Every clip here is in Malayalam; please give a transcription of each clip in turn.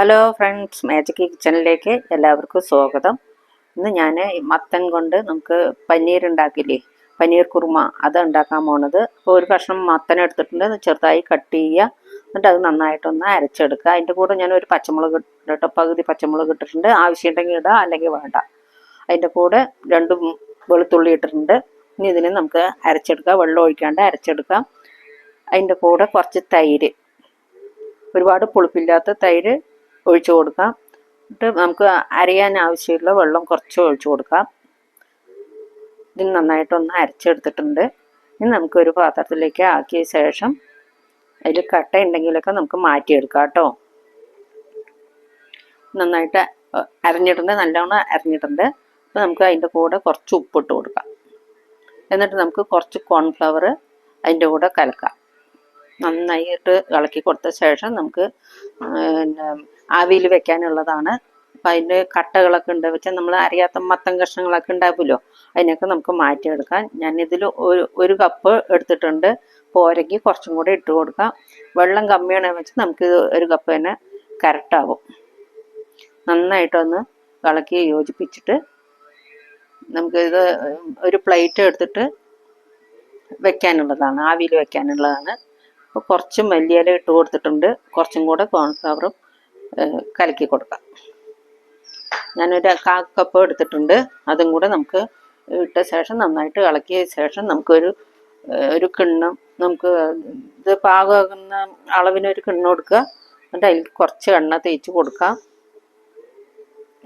ഹലോ ഫ്രണ്ട്സ് മാജിക് കിച്ചണിലേക്ക് എല്ലാവർക്കും സ്വാഗതം. ഇന്ന് ഞാൻ മത്തൻ കൊണ്ട് നമുക്ക് പനീർ ഉണ്ടാക്കില്ലേ പനീർ കുറുമ അത് ഉണ്ടാക്കാൻ പോണത്. അപ്പോൾ ഒരു കഷ്ണം മത്തൻ എടുത്തിട്ടുണ്ട്. ചെറുതായി കട്ട് ചെയ്യുക. എന്നിട്ട് അത് നന്നായിട്ടൊന്ന് അരച്ചെടുക്കുക. അതിന്റെ കൂടെ ഞാൻ ഒരു പച്ചമുളക് ഇട്ടോ പകുതി പച്ചമുളക് ഇട്ടിട്ടുണ്ട്. ആവശ്യമുണ്ടെങ്കിൽ ഇടാം അല്ലെങ്കിൽ വേണ്ട. അതിന്റെ കൂടെ രണ്ട് വെളുത്തുള്ളി ഇട്ടിട്ടുണ്ട്. ഇനി ഇതിനെ നമുക്ക് അരച്ചെടുക്കുക വെള്ളം ഒഴിക്കാണ്ട് അരച്ചെടുക്കാം. അതിന്റെ കൂടെ കുറച്ച് തൈര്. ഒരുപാട് പുളിപ്പില്ലാത്ത തൈര് ഒഴിച്ചു കൊടുക്കാം. എന്നിട്ട് നമുക്ക് അരയാൻ ആവശ്യമുള്ള വെള്ളം കുറച്ച് ഒഴിച്ചു കൊടുക്കാം. ഇതിന് നന്നായിട്ടൊന്ന് അരച്ചെടുത്തിട്ടുണ്ട്. ഇനി നമുക്ക് ഒരു പാത്രത്തിലേക്ക് ആക്കിയ ശേഷം അതിൽ കട്ട ഉണ്ടെങ്കിലൊക്കെ നമുക്ക് മാറ്റിയെടുക്കാം കേട്ടോ. നന്നായിട്ട് അരഞ്ഞിട്ടുണ്ട് നല്ലോണം അരഞ്ഞിട്ടുണ്ട്. അപ്പോൾ നമുക്ക് അതിന്റെ കൂടെ കുറച്ച് ഉപ്പിട്ട് കൊടുക്കാം. എന്നിട്ട് നമുക്ക് കുറച്ച് കോൺഫ്ലവർ അതിന്റെ കൂടെ കലക്കാം. നന്നായിട്ട് ഇളക്കി കൊടുത്ത ശേഷം നമുക്ക് പിന്നെ ആവിയിൽ വെക്കാനുള്ളതാണ്. അപ്പം അതിന്റെ കട്ടകളൊക്കെ ഉണ്ട്. വെച്ചാൽ നമ്മൾ അറിയാത്ത മത്തൻ കഷ്ണങ്ങളൊക്കെ ഉണ്ടാവുമല്ലോ അതിനൊക്കെ നമുക്ക് മാറ്റിയെടുക്കാം. ഞാനിതിൽ ഒരു ഒരു കപ്പ് എടുത്തിട്ടുണ്ട്. പോരയ്ക്ക് കുറച്ചും കൂടെ ഇട്ട് കൊടുക്കാം. വെള്ളം കമ്മിയാണെന്ന് വെച്ചാൽ നമുക്ക് ഒരു കപ്പ് തന്നെ കരട്ടാവും നന്നായിട്ടൊന്ന് ഇളക്കി യോജിപ്പിച്ചിട്ട് നമുക്ക് ഇത് ഒരു പ്ലേറ്റ് എടുത്തിട്ട് വെക്കാനുള്ളതാണ്. ആവിയിൽ വെക്കാനുള്ളതാണ്. അപ്പോൾ കുറച്ച് മല്ലിയില ഇട്ട് കൊടുത്തിട്ടുണ്ട്. കുറച്ചും കൂടെ കോൺഫ്ലവറും കലക്കി കൊടുക്കാം. ഞാനൊരു കാ കപ്പ് എടുത്തിട്ടുണ്ട്. അതും കൂടെ നമുക്ക് ഇട്ട ശേഷം നന്നായിട്ട് ഇളക്കിയ ശേഷം നമുക്കൊരു ഒരു കിണ്ണം നമുക്ക് ഇത് പാകമാകുന്ന അളവിനൊരു കിണ്ണം കൊടുക്കുക. എന്നിട്ട് അതിൽ കുറച്ച് എണ്ണ തേച്ച് കൊടുക്കാം.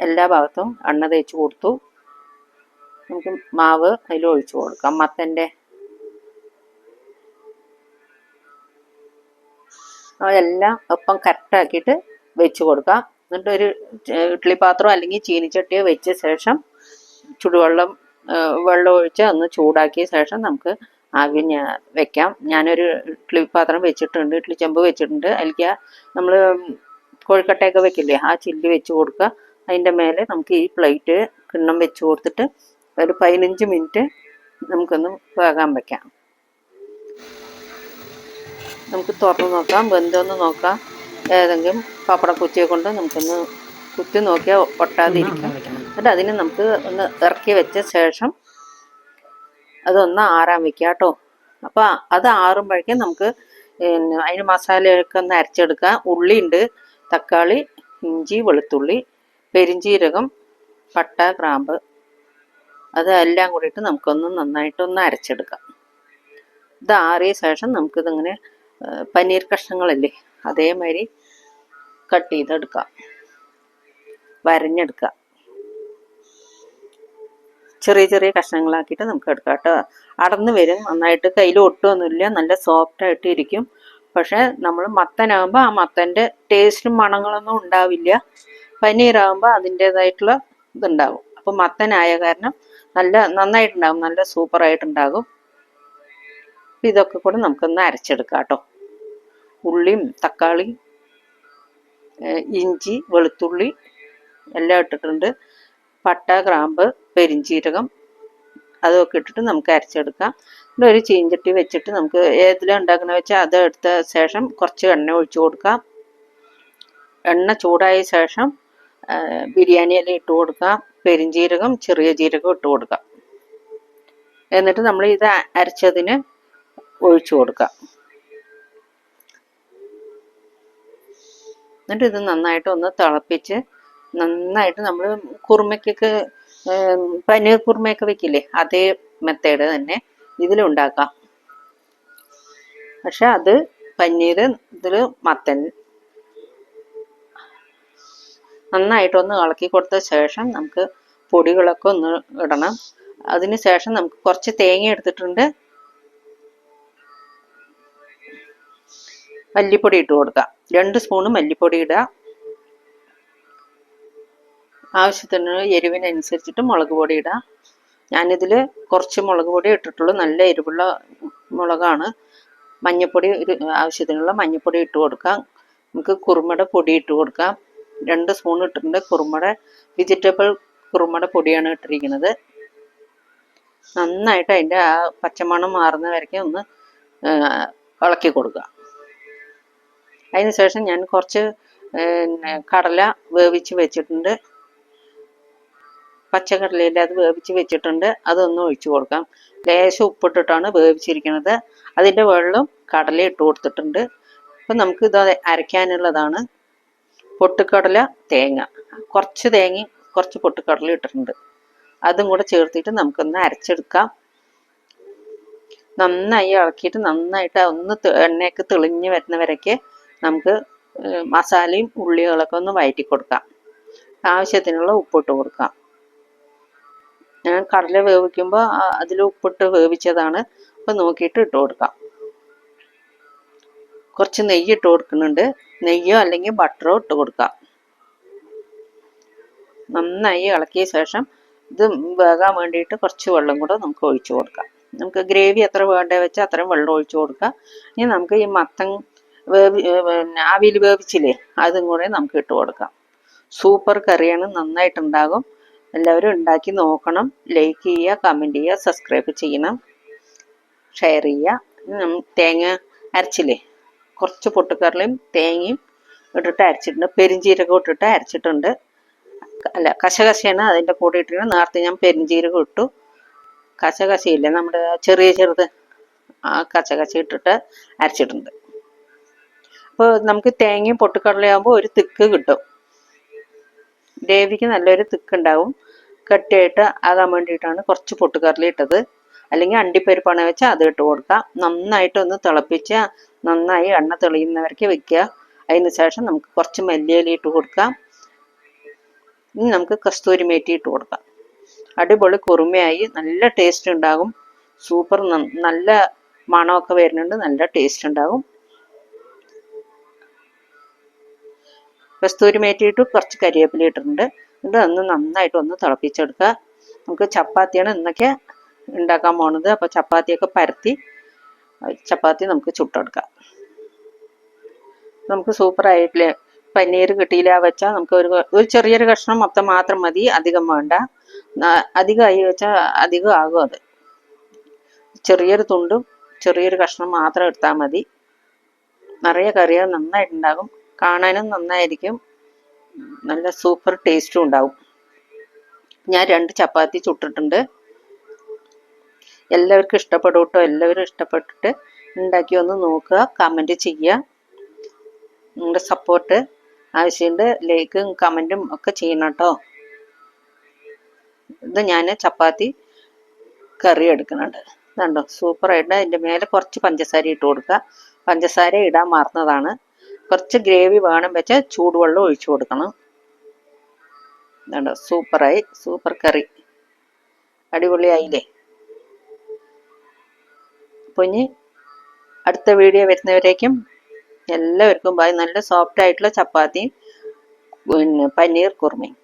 എല്ലാ ഭാഗത്തും എണ്ണ തേച്ച് കൊടുത്തു. നമുക്ക് മാവ് അതിൽ ഒഴിച്ചു കൊടുക്കാം. മത്തന്റെ അതെല്ലാം ഒപ്പം കറക്റ്റാക്കിയിട്ട് വെച്ച് കൊടുക്കാം. എന്നിട്ട് ഒരു ഇഡ്ഡലി പാത്രം അല്ലെങ്കിൽ ചീനിച്ചട്ടിയോ വെച്ച ശേഷം ചുടുവെള്ളം വെള്ളം ഒഴിച്ച് ഒന്ന് ചൂടാക്കിയ ശേഷം നമുക്ക് ആവി വെക്കാം. ഞാനൊരു ഇഡ്ഡലി പാത്രം വെച്ചിട്ടുണ്ട് ഇഡ്ഡലി ചെമ്പ് വെച്ചിട്ടുണ്ട്. അതിലേക്ക് നമ്മൾ കോഴിക്കട്ടയൊക്കെ വെക്കില്ലേ ആ ചില്ലി വെച്ച് കൊടുക്കുക. അതിന്റെ മേലെ നമുക്ക് ഈ പ്ലേറ്റ് കിണ്ണം വെച്ച് കൊടുത്തിട്ട് ഒരു പതിനഞ്ച് മിനിറ്റ് നമുക്കൊന്ന് വേകാൻ വെക്കാം. നമുക്ക് തുറന്ന് നോക്കാം ബന്ധമൊന്ന് നോക്കാം. ഏതെങ്കിലും പപ്പട കുച്ചിയെ കൊണ്ട് നമുക്കൊന്ന് കുത്തി നോക്കിയാൽ ഒട്ടാതിരിക്കാം. എന്നിട്ട് അതിന് നമുക്ക് ഒന്ന് ഇറക്കി വെച്ച ശേഷം അതൊന്ന് ആറാൻ വെക്കുക കേട്ടോ. അപ്പോൾ അത് ആറുമ്പോഴേക്കും നമുക്ക് അതിന് മസാലയൊക്കെ ഒന്ന് അരച്ചെടുക്കാം. ഉള്ളിയുണ്ട് തക്കാളി ഇഞ്ചി വെളുത്തുള്ളി പെരിഞ്ചീരകം പട്ട ഗ്രാമ്പ് അതെല്ലാം കൂടിയിട്ട് നമുക്കൊന്ന് നന്നായിട്ടൊന്ന് അരച്ചെടുക്കാം. ഇത് ആറിയ ശേഷം നമുക്കിതിങ്ങനെ പനീർ കഷ്ണങ്ങളല്ലേ? അതേമാതിരി കട്ട് ചെയ്തെടുക്കുക വരഞ്ഞെടുക്കുക ചെറിയ ചെറിയ കഷ്ണങ്ങളാക്കിയിട്ട് നമുക്ക് എടുക്കാം കേട്ടോ. അടന്ന് വരും. നന്നായിട്ട് കയ്യിൽ ഒട്ടുമൊന്നുമില്ല നല്ല സോഫ്റ്റ് ആയിട്ട് ഇരിക്കും. പക്ഷെ നമ്മൾ മത്തനാകുമ്പോൾ ആ മത്തന്റെ ടേസ്റ്റും മണങ്ങളൊന്നും ഉണ്ടാവില്ല. പനീറാകുമ്പോൾ അതിന്റേതായിട്ടുള്ള ഇതുണ്ടാവും. അപ്പോൾ മത്തനായ കാരണം നല്ല നന്നായിട്ടുണ്ടാകും നല്ല സൂപ്പറായിട്ടുണ്ടാകും ഇതൊക്കെ കൂടെ നമുക്കൊന്ന് അരച്ചെടുക്കാം കേട്ടോ. ഉള്ളിയും തക്കാളി ഇഞ്ചി വെളുത്തുള്ളി എല്ലാം ഇട്ടിട്ടുണ്ട്. പട്ട ഗ്രാമ്പ് പെരിഞ്ചീരകം അതൊക്കെ ഇട്ടിട്ട് നമുക്ക് അരച്ചെടുക്കാം. പിന്നെ ഒരു ചീഞ്ചട്ടി വെച്ചിട്ട് നമുക്ക് ഏതിലാണ് ഉണ്ടാക്കുന്നത് വെച്ചാൽ അത് എടുത്ത ശേഷം കുറച്ച് എണ്ണ ഒഴിച്ചു കൊടുക്കാം. എണ്ണ ചൂടായ ശേഷം ബിരിയാണി ഇല ഇട്ട് കൊടുക്കാം. പെരിഞ്ചീരകം ചെറിയ ജീരകം ഇട്ട് കൊടുക്കാം. എന്നിട്ട് നമ്മൾ ഇത് അരച്ചതിന് ഒഴിച്ചു കൊടുക്കാം. എന്നിട്ട് ഇത് നന്നായിട്ട് ഒന്ന് തിളപ്പിച്ച് നന്നായിട്ട് നമ്മൾ കുറുമയ്ക്കൊക്കെ പനീർ കുറുമയൊക്കെ വെക്കില്ലേ അതേ മെത്തേഡ് തന്നെ ഇതിലുണ്ടാക്കാം. പക്ഷെ അത് പനീർ ഇതിൽ മത്തൻ. നന്നായിട്ടൊന്ന് ഇളക്കി കൊടുത്ത ശേഷം നമുക്ക് പൊടികളൊക്കെ ഒന്ന് ഇടണം. അതിന് ശേഷം നമുക്ക് കുറച്ച് തേങ്ങ എടുത്തിട്ടുണ്ട്. മല്ലിപ്പൊടി ഇട്ട് കൊടുക്കാം. രണ്ട് സ്പൂണ് മല്ലിപ്പൊടി ഇടുക ആവശ്യത്തിന് എരിവിനനുസരിച്ചിട്ട് മുളക് പൊടി ഇടുക ഞാനിതിൽ കുറച്ച് മുളക് പൊടി ഇട്ടിട്ടുള്ളൂ. നല്ല എരിവുള്ള മുളകാണ്. മഞ്ഞൾപ്പൊടി ഒരു ആവശ്യത്തിനുള്ള മഞ്ഞൾപ്പൊടി ഇട്ട് കൊടുക്കാം. നമുക്ക് കുറുമയുടെ പൊടി ഇട്ട് കൊടുക്കാം. രണ്ട് സ്പൂൺ ഇട്ടിട്ടുണ്ട്. കുറുമയുടെ വെജിറ്റബിൾ കുറുമയുടെ പൊടിയാണ് ഇട്ടിരിക്കുന്നത്. നന്നായിട്ട് അതിന്റെ ആ പച്ചമണം മാറുന്ന വരയ്ക്ക് ഒന്ന് ഇളക്കി കൊടുക്കുക അതിന് ശേഷം ഞാൻ കുറച്ച് കടല വേവിച്ച് വെച്ചിട്ടുണ്ട്. പച്ചക്കടലയില്ല അത് വേവിച്ച് വെച്ചിട്ടുണ്ട്. അതൊന്ന് ഒഴിച്ചു കൊടുക്കാം. ലേശം ഉപ്പിട്ടിട്ടാണ് വേവിച്ചിരിക്കുന്നത്. അതിന്റെ വെള്ളം കടല ഇട്ട് കൊടുത്തിട്ടുണ്ട്. അപ്പം നമുക്ക് ഇത് അരയ്ക്കാനുള്ളതാണ്. പൊട്ടിക്കടല തേങ്ങ. കുറച്ച് തേങ്ങയും കുറച്ച് പൊട്ടിക്കടല ഇട്ടിട്ടുണ്ട്. അതും കൂടെ ചേർത്തിട്ട് നമുക്കൊന്ന് അരച്ചെടുക്കാം. നന്നായി ഇളക്കിയിട്ട് നന്നായിട്ട് ഒന്ന് എണ്ണയൊക്കെ തെളിഞ്ഞ് വരുന്നവരൊക്കെ നമുക്ക് മസാലയും ഉള്ളികളൊക്കെ ഒന്ന് വയറ്റി കൊടുക്കാം ആവശ്യത്തിനുള്ള ഉപ്പിട്ട് കൊടുക്കാം. ഞാൻ കടല വേവിക്കുമ്പോൾ അതിൽ ഉപ്പിട്ട് വേവിച്ചതാണ്. അപ്പം നോക്കിയിട്ട് ഇട്ട് കൊടുക്കാം. കുറച്ച് നെയ്യ് ഇട്ട് കൊടുക്കുന്നുണ്ട്. നെയ്യോ അല്ലെങ്കിൽ ബട്ടറോ ഇട്ട് കൊടുക്കാം. നന്നായി ഇളക്കിയ ശേഷം ഇത് വേകാൻ വേണ്ടിയിട്ട് കുറച്ച് വെള്ളം കൂടെ നമുക്ക് ഒഴിച്ചു കൊടുക്കാം. നമുക്ക് ഗ്രേവി എത്ര വേണ്ടേ വെച്ചാൽ അത്രയും വെള്ളം ഒഴിച്ചു കൊടുക്കാം. ഇനി നമുക്ക് ഈ മത്തൻ വേവി പിന്നെ ആവിയിൽ വേവിച്ചില്ലേ? അതും കൂടെ നമുക്ക് ഇട്ട് കൊടുക്കാം. സൂപ്പർ കറിയാണ് നന്നായിട്ടുണ്ടാകും. എല്ലാവരും ഉണ്ടാക്കി നോക്കണം. ലൈക്ക് ചെയ്യുക കമന്റ് ചെയ്യുക സബ്സ്ക്രൈബ് ചെയ്യണം. ഷെയർ ചെയ്യുക. തേങ്ങ അരച്ചില്ലേ? കുറച്ച് പൊട്ടക്കറിലും തേങ്ങയും ഇട്ടിട്ട് അരച്ചിട്ടുണ്ട്. പെരിഞ്ചീരകം ഇട്ടിട്ട് അരച്ചിട്ടുണ്ട്. അല്ല കശകശയാണ് അതിന്റെ കൂടെ ഇട്ടിട്ട് നേരത്തെ ഞാൻ പെരിഞ്ചീരകം ഇട്ടു. കശകശയില്ലേ? നമ്മുടെ ചെറിയ ചെറുത് ആ കശകശ ഇട്ടിട്ട് അരച്ചിട്ടുണ്ട്. അപ്പോൾ നമുക്ക് തേങ്ങയും പൊട്ടുക്കടലയാകുമ്പോൾ ഒരു തിക്ക് കിട്ടും. ഗ്രേവിക്ക് നല്ലൊരു തിക്ക് ഉണ്ടാവും കട്ടിയായിട്ട് ആകാൻ വേണ്ടിയിട്ടാണ് കുറച്ച് പൊട്ടുകടല ഇട്ടത്. അല്ലെങ്കിൽ അണ്ടിപ്പരിപ്പാണ് വെച്ചാൽ അത് ഇട്ട് കൊടുക്കാം. നന്നായിട്ടൊന്ന് തിളപ്പിച്ച് നന്നായി എണ്ണ തെളിയുന്നവർക്ക് വെക്കുക. അതിന് ശേഷം നമുക്ക് കുറച്ച് മല്ലിയില ഇട്ട് കൊടുക്കാം. ഇനി നമുക്ക് കസ്തൂരി മേറ്റി ഇട്ട് കൊടുക്കാം. അടിപൊളി കുറുമയായി. നല്ല ടേസ്റ്റ് ഉണ്ടാകും. സൂപ്പർ നല്ല മണമൊക്കെ വരുന്നുണ്ട്. നല്ല ടേസ്റ്റ് ഉണ്ടാകും. കസ്തൂരി മേറ്റിയിട്ട് കുറച്ച് കരിവേപ്പില ഇട്ടിട്ടുണ്ട്. ഇത് ഒന്ന് നന്നായിട്ട് ഒന്ന് തിളപ്പിച്ചെടുക്കുക. നമുക്ക് ചപ്പാത്തിയാണ് ഇന്നൊക്കെ ഉണ്ടാക്കാൻ പോണത്. അപ്പോൾ ചപ്പാത്തിയൊക്കെ പരത്തി ചപ്പാത്തി നമുക്ക് ചുട്ടെടുക്കാം. നമുക്ക് സൂപ്പർ ആയിട്ടില്ലേ? പനീർ കിട്ടിയില്ല വെച്ചാൽ നമുക്ക് ഒരു ഒരു ചെറിയൊരു കഷ്ണം മൊത്തം മാത്രം മതി. അധികം വേണ്ട. അധികമായി വെച്ചാൽ അധികം ആകും അത്. ചെറിയൊരു തുണ്ടും ചെറിയൊരു കഷ്ണം മാത്രം എടുത്താൽ മതി. നിറയെ കറികൾ നന്നായിട്ടുണ്ടാകും കാണാനും നന്നായിരിക്കും. നല്ല സൂപ്പർ ടേസ്റ്റും ഉണ്ടാവും. ഞാൻ രണ്ട് ചപ്പാത്തി ചുട്ടിട്ടുണ്ട്. എല്ലാവർക്കും ഇഷ്ടപ്പെടും കേട്ടോ. എല്ലാവരും ഇഷ്ടപ്പെട്ടിട്ട് ഉണ്ടാക്കി ഒന്ന് നോക്കുക. കമന്റ് ചെയ്യുക. നിങ്ങളുടെ സപ്പോർട്ട് ആവശ്യമുണ്ട്. ലൈക്കും കമന്റും ഒക്കെ ചെയ്യണം കേട്ടോ. ഇത് ഞാൻ ചപ്പാത്തി കറി എടുക്കുന്നുണ്ട്. ഇതുണ്ടോ സൂപ്പറായിട്ട് അതിന്റെ മേലെ കുറച്ച് പഞ്ചസാര ഇട്ട് കൊടുക്കുക. പഞ്ചസാര ഇടാൻ മറന്നതാണ്. കുറച്ച് ഗ്രേവി വേണം വെച്ചാൽ ചൂടുവെള്ളം ഒഴിച്ചു കൊടുക്കണം. ഇതുണ്ടോ സൂപ്പറായി സൂപ്പർ കറി. അടിപൊളിയായില്ലേ അപ്പോൾ ഇനി അടുത്ത വീഡിയോ വരുന്നവരേക്കും എല്ലാവർക്കും ബായ് നല്ല സോഫ്റ്റ് ആയിട്ടുള്ള ചപ്പാത്തിയും പിന്നെ പനീർ കുർമയും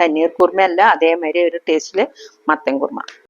പനീർ കുർമ അല്ല അതേമാതിരി ഒരു ടേസ്റ്റിൽ മത്തൻ കുർമ